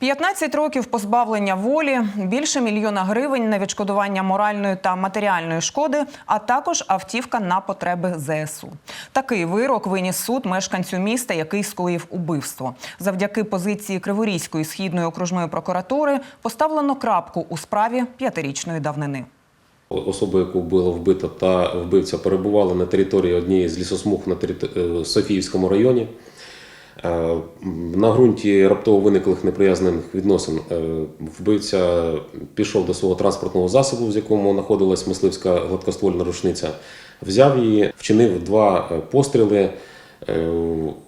15 років позбавлення волі, більше мільйона гривень на відшкодування моральної та матеріальної шкоди, а також автівка на потреби ЗСУ. Такий вирок виніс суд мешканцю міста, який скоїв убивство. Завдяки позиції Криворізької східної окружної прокуратури поставлено крапку у справі п'ятирічної давнини. Особа, яку було вбито та вбивця перебували на території однієї з лісосмуг на е, Софіївському районі. Е, На ґрунті раптово виниклих неприязних відносин е, вбивця пішов до свого транспортного засобу, з якому знаходилась мисливська гладкоствольна рушниця, взяв її, вчинив два е, постріли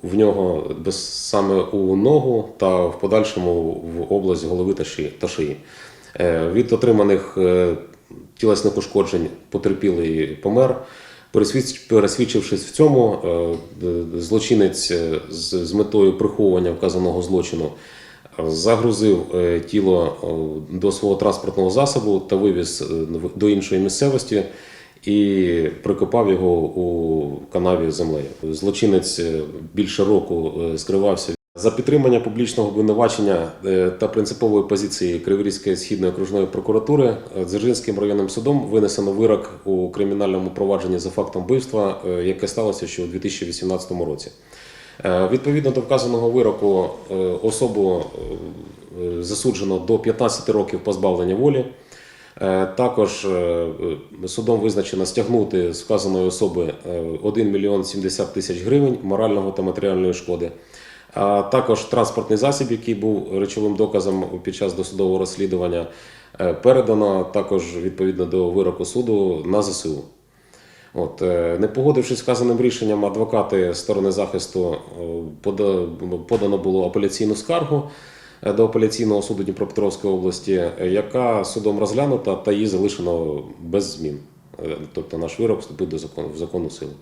в нього саме у ногу та в подальшому в область голови та шиї. Від отриманих тілесних ушкоджень потерпілий помер. Пересвідч- Пересвідчившись в цьому, е, злочинець е, з метою приховування вказаного злочину е, загрузив е, тіло е, до свого транспортного засобу та вивіз е, до іншої місцевості і прикопав його у канаві землею. Злочинець е, більше року е, скривався. За підтримання публічного обвинувачення е, та принципової позиції Криворізької східної окружної прокуратури е, Дзержинським районним судом винесено вирок у кримінальному провадженні за фактом вбивства, е, яке сталося ще у 2018 році. Відповідно до вказаного вироку, особу засуджено до 15 років позбавлення волі. Також судом визначено стягнути з вказаної особи е, 1 мільйон 70 тисяч гривень морального та матеріальної шкоди. А також транспортний засіб, який був речовим доказом під час досудового розслідування, е, передано також відповідно до вироку суду на ЗСУ. От, е, не погодившись з вказаним рішенням, адвокати сторони захисту е, подано було апеляційну скаргу до апеляційного суду Дніпропетровської області, яка судом розглянута та її залишено без змін. Тобто наш вирок вступив до закону в законну силу.